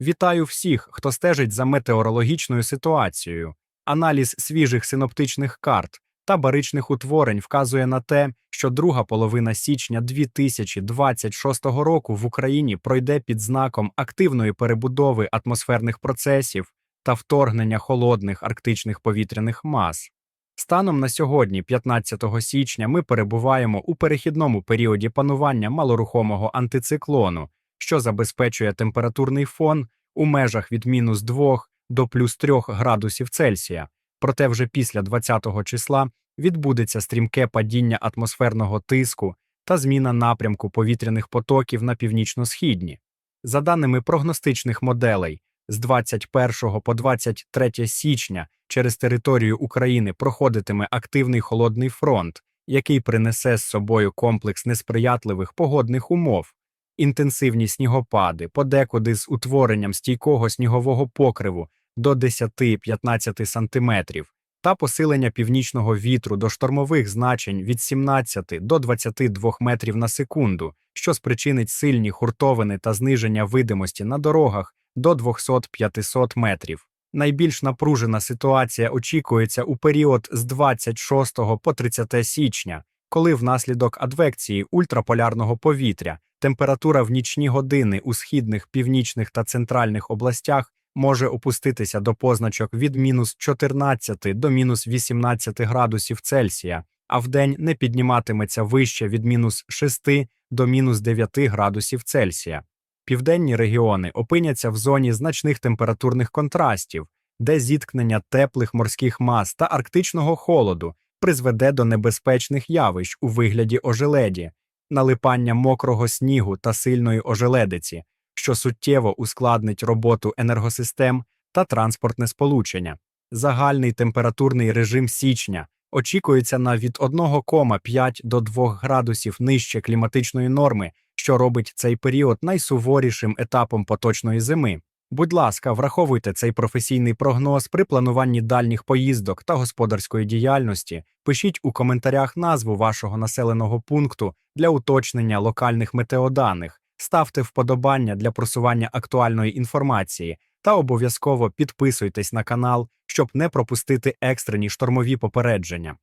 Вітаю всіх, хто стежить за метеорологічною ситуацією. Аналіз свіжих синоптичних карт та баричних утворень вказує на те, що друга половина січня 2026 року в Україні пройде під знаком активної перебудови атмосферних процесів та вторгнення холодних арктичних повітряних мас. Станом на сьогодні, 15 січня, ми перебуваємо у перехідному періоді панування малорухомого антициклону, що забезпечує температурний фон у межах від мінус 2 до плюс 3 градусів Цельсія. Проте вже після 20-го числа відбудеться стрімке падіння атмосферного тиску та зміна напрямку повітряних потоків на північно-східні. За даними прогностичних моделей, з 21 по 23 січня через територію України проходитиме активний холодний фронт, який принесе з собою комплекс несприятливих погодних умов, інтенсивні снігопади, подекуди з утворенням стійкого снігового покриву до 10-15 см та посилення північного вітру до штормових значень від 17 до 22 метрів на секунду, що спричинить сильні хуртовини та зниження видимості на дорогах до 200-500 метрів. Найбільш напружена ситуація очікується у період з 26 по 30 січня, коли внаслідок адвекції ультраполярного повітря температура в нічні години у східних, північних та центральних областях може опуститися до позначок від мінус 14 до мінус 18 градусів Цельсія, а вдень не підніматиметься вище від мінус 6 до мінус 9 градусів Цельсія. Південні регіони опиняться в зоні значних температурних контрастів, де зіткнення теплих морських мас та арктичного холоду призведе до небезпечних явищ у вигляді ожеледі, налипання мокрого снігу та сильної ожеледиці, що суттєво ускладнить роботу енергосистем та транспортне сполучення. Загальний температурний режим січня очікується на від 1,5 до 2 градусів нижче кліматичної норми, що робить цей період найсуворішим етапом поточної зими. Будь ласка, враховуйте цей професійний прогноз при плануванні дальніх поїздок та господарської діяльності. Пишіть у коментарях назву вашого населеного пункту для уточнення локальних метеоданих, ставте вподобання для просування актуальної інформації та обов'язково підписуйтесь на канал, щоб не пропустити екстрені штормові попередження.